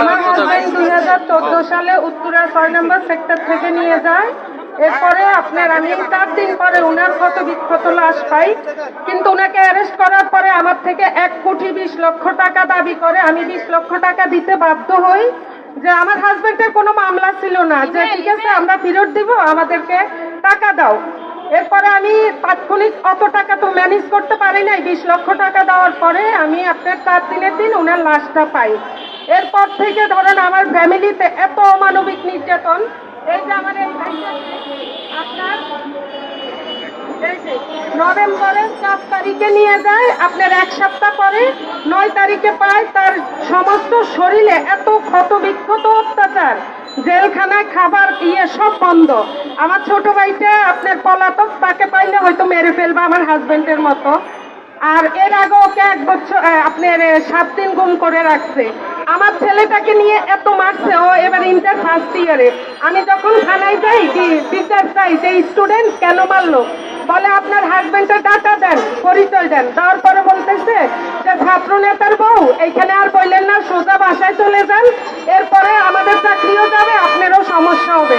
আমার হাজবেন্ড দুই হাজার চোদ্দ সালে উত্তরা ছয় নম্বর সেক্টর থেকে নিয়ে যায়। এরপরে আপনার আমি চার দিন পরে উনার ক্ষত বিক্ষত লাশ পাই। কিন্তু উনাকে অ্যারেস্ট করার পরে আমার থেকে এক কোটি বিশ লক্ষ টাকা দাবি করে। আমি বিশ লক্ষ টাকা দিতে বাধ্য হই যে আমার হাজবেন্ডের কোনো মামলা ছিল না। যে ঠিক আছে আমরা ফেরত দিব আমাদেরকে টাকা দাও। এরপরে আমি তাৎক্ষণিক অত টাকা তো ম্যানেজ করতে পারি নাই। বিশ লক্ষ টাকা দেওয়ার পরে আমি আপনার চার দিনের দিন ওনার লাশটা পাই। এরপর থেকে ধরেন আমার ফ্যামিলিতে এত অমানবিক নির্যাতন। এই যে আমার আপনার নভেম্বরের চার তারিখে নিয়ে যায়, আপনার এক সপ্তাহ পরে নয় তারিখে পায়, তার সমস্ত শরীরে এত ক্ষত বিক্ষত অত্যাচার। জেলখানায় খাবার ইয়ে সব বন্ধ। আমার ছোট ভাইটা আপনার পলাতক, তাকে পাইলে হয়তো মেরে ফেলবে আমার হাজবেন্ডের মতো। আর এর আগে ওকে এক বছর আপনার সাত দিন গুম করে রাখছে। আমার ছেলেটাকে নিয়ে এত মারছে ও এবার ইন্টার ফার্স্ট ইয়ারে আমি যখন থানায় যাই কি বিচার চাই যে স্টুডেন্ট কেন মারলো? বলে আপনার হাজবেন্ডের ডাটা দেন পরিচয় দেন। দেওয়ার পরে বলতেছে যে ছাত্র নেতার বউ এইখানে আর বললেন না সোজা বাসায় চলে যান। এরপরে আমাদের চাকরিও যাবে আপনারও সমস্যা হবে।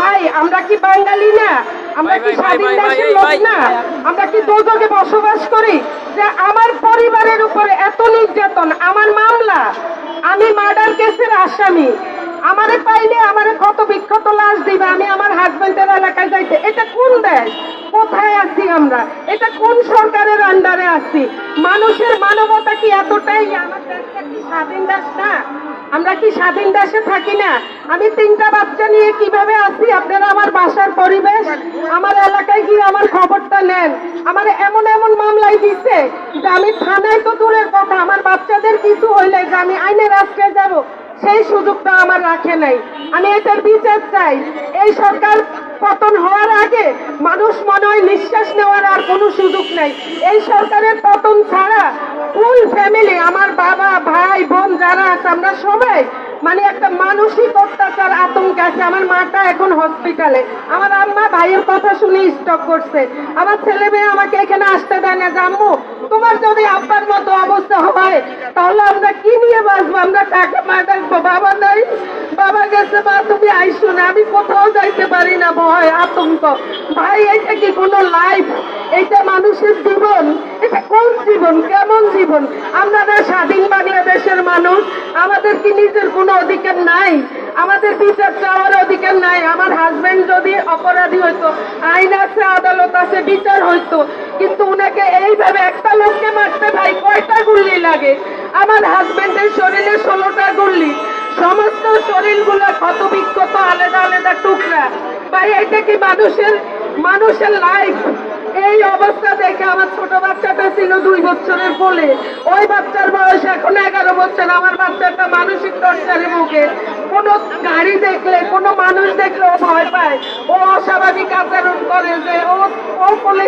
ভাই আমরা কি বাঙালি না? আমরা কি স্বাধীন দেশের লোক না? আমরা কি দুযোগে বসবাস করি? যে আমার পরিবারের উপরে এত নির্যাতন আমার মামলা আমি মার্ডার কেসের আসামি। আমারে পাইলে আমারে কত বিক্ষত লাশ দিবে, আমি আমার হাজবেন্ডের এলাকায় যাইতে। এটা কোন দেশ? কোথায় আছি আমরা? এটা কোন সরকারের আন্ডারে আছি? মানুষের মানবতা কি এতটাই স্বাধীন দেশ না? আমরা কি স্বাধীন দেশে থাকি না? আমি তিনটা বাচ্চা নিয়ে কীভাবে আছি? আপনারা আমার বাসার পরিবেশ, আমার এলাকায় গিয়ে আমার খবরটা নেন। আমার এমন এমন মামলায় দিচ্ছে যে আমি থানায় তো দূরের কথা, আমার বাচ্চাদের কিছু হইলে যে আমি আইনের রাস্তায় যাব। সেই সুযোগটা আমার রাখে নাই। আমি এটার বিচার চাই। এই সরকার পতন হওয়ার আগে মানুষ মনে হয় নিঃশ্বাস নেওয়ার আর কোনো সুযোগ নেই। এই সরকারের পতন ছাড়া ফুল ফ্যামিলি আমার বাবা, ভাই, বোন যারা আছে, আমরা সবাই মানে একটা মানসিক অত্যাচার আতঙ্ক আছে। আমার মাটা এখন হসপিটালে আমার আম্মা ভাইয়ের কথা শুনে স্টক করছে। আমার ছেলে মেয়ে আমাকে এখানে আসতে দেয় না। যে আম্মু, তোমার যদি আব্বার মতো অবস্থা তাহলে আমরা কি নিয়ে বাঁচবো? আমরা কাকে মা ডাকবো বাবা নাই। বাবা গেছে, মা, তুমি আইসো না, আমি কোথাও যাইতে পারি না, ভয়, আতঙ্ক। ভাই এটা কি কোনো লাইফ এটা মানুষের জীবন। এটা কোন জীবন? কেমন জীবন? আমরা না স্বাধীন বাংলাদেশের মানুষ, আমাদের কি নিজের কোনো অধিকার নাই? আমাদের বিচার চাওয়ার অধিকার নাই। আমার হাজবেন্ড যদি অপরাধী হইতো, আইন আছে, আদালত আছে, বিচার হইতো, কিন্তু উনাকে এইভাবে একটা লোককে মারতে ভাই কয়টা গুল্লি লাগে? আমার হাজবেন্ডের শরীরে ষোলোটা গুল্লি। সমস্ত শরীরগুলো ক্ষত বিক্ষত আলাদা আলাদা টুকরা। ভাই, এটা কি মানুষের মানুষের লাইফ এই অবস্থা দেখে আমার ছোট বাচ্চাটা ছিল দুই বছরের বলে ওই বাচ্চার বয়স এখন এগারো বছর। আমার বাচ্চাটা মানসিক টর্চারে ভোগে। কোনো গাড়ি দেখলে, কোনো মানুষ দেখলে ও ভয় পায়। ও অস্বাভাবিক আচরণ করে যে ও ও কোলে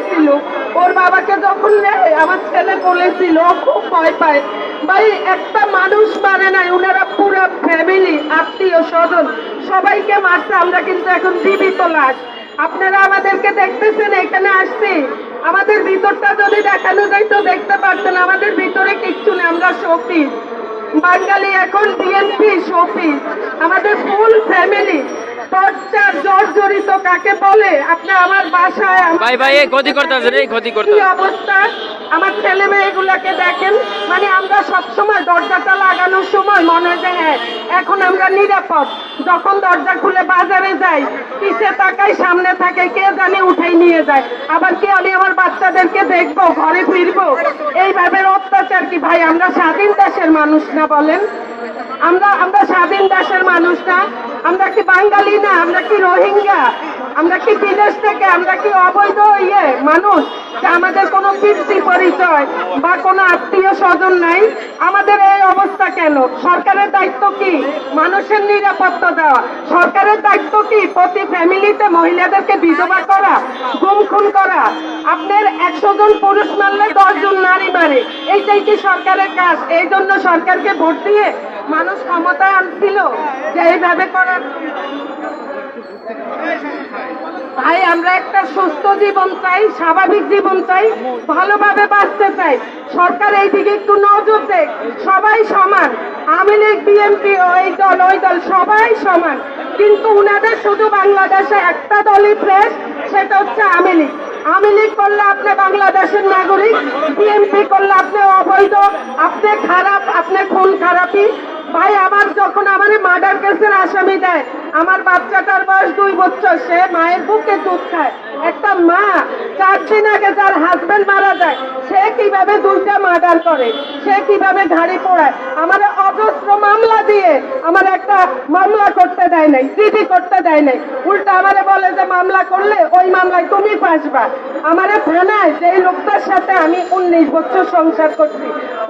ওর বাবাকে যখন নেয়, আমার ছেলে কোলে ছিল ও খুব ভয় পায়। ভাই, একটা মানুষ মানে নাই ওনারা পুরো ফ্যামিলি আত্মীয় স্বজন, সবাইকে মারছে, আমরা কিন্তু এখন জীবিত লাশ আপনারা আমাদেরকে দেখতেছেন, এখানে আসছি। আমাদের ভিতরটা যদি দেখানো যায় তো দেখতে পাচ্ছেন আমাদের ভিতরে কিচ্ছু নেই, আমরা শোপিস বাঙালি এখন বিএনপি সফি আমাদের ফুল ফ্যামিলি জর্জরিত কাকে বলে? আপনি আমার বাসায় ভাই ভাই এই ক্ষতি করতেছে রে এই ক্ষতি কি অবস্থা? আমার ছেলে মেয়েগুলাকে দেখেন? মানে আমরা দরজাটা লাগানোর সময় মনে হয় যে হ্যাঁ এখন আমরা নিরাপদ। যখন দরজা খুলে বাজারে যাই তাকাই সামনে থাকে কে জানি উঠাই নিয়ে যায়। আবার কি আমি আমার বাচ্চাদেরকে দেখব ঘরে ফিরবো? এইভাবে অত্যাচার কি? ভাই আমরা স্বাধীন দেশের মানুষ না বলেন? আমরা আমরা স্বাধীন দেশের মানুষ না? আমরা কি বাঙালি না? আমরা কি রোহিঙ্গা? আমরা কি বিদেশ থেকে? আমরা কি অবৈধ ইয়ে মানুষ? আমাদের কোনো কীর্তি পরিচয় বা কোনো আত্মীয় স্বজন নাই? আমাদের এই অবস্থা কেন? সরকারের দায়িত্ব কি? মানুষের নিরাপত্তা দেওয়া। সরকারের দায়িত্ব কি? প্রতি ফ্যামিলিতে মহিলাদেরকে বিধবা করা, গুম খুন করা। আপনার একশো জন পুরুষ মারলে দশ জন নারী মারে। এইটাই কি সরকারের কাজ? এই জন্য সরকারকে ভোট দিয়ে মানুষ ক্ষমতায় আনছিল যে এইভাবে করার ভাই, আমরা একটা সুস্থ জীবন চাই, স্বাভাবিক জীবন চাই, ভালোভাবে বাঁচতে চাই। সরকার এই দিকে একটু নজর দেখ, সবাই সমান। আওয়ামী লীগ বিএনপি ওই দল ওই দল, সবাই সমান। কিন্তু উনাদের শুধু বাংলাদেশে একটা দলই ফ্রেশ সেটা হচ্ছে আওয়ামী লীগ। আওয়ামী লীগ করলে আপনি বাংলাদেশের নাগরিক বিএনপি করলে আপনি অবৈধ, আপনি খারাপ, আপনি খুন খারাপি ভাই, আমার যখন আমার মার্ডার কেসের আসামি দেয়, আমার বাচ্চাটার বয়স দুই বছর, সে মায়ের বুকে দুধ খায়। একটা মা চার দিন আগে যার হাজবেন্ড মারা যায়, সে কীভাবে দুইটা মার্ডার করে? সে কীভাবে ঘাড়ি পোড়ায়? আমার অজস্র মামলা দিয়ে আমার একটা মামলা করতে দেয় নাই, জিডি করতে দেয় নাই। উল্টা আমারে বলে যে, মামলা করলে ওই মামলায় তুমি ফাঁসবা। আমারে থানায় যেই লোকটার সাথে আমি উনিশ বছর সংসার করছি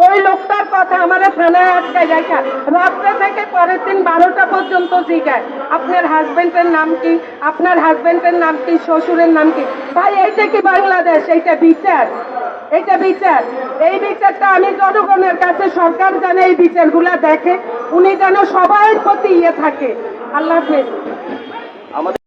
ওই লোকটার কথা আমারে থানায় আটকায় রাখা রাত্রে থেকে পরের দিন বারোটা পর্যন্ত জিগায়। আপনার হাজবেন্ডের নাম কি? আপনার হাজবেন্ডের নাম কি? শ্বশুরের নাম কি? ভাই, এইটা কি বাংলাদেশ? এইটা বিচার। এইটা বিচার। এই বিচারটা আমি জনগণের কাছে সরকার যেন এই বিচারগুলা দেখে, উনি যেন সবার প্রতি ইয়ে থাকে। আল্লাহ হাফেজ।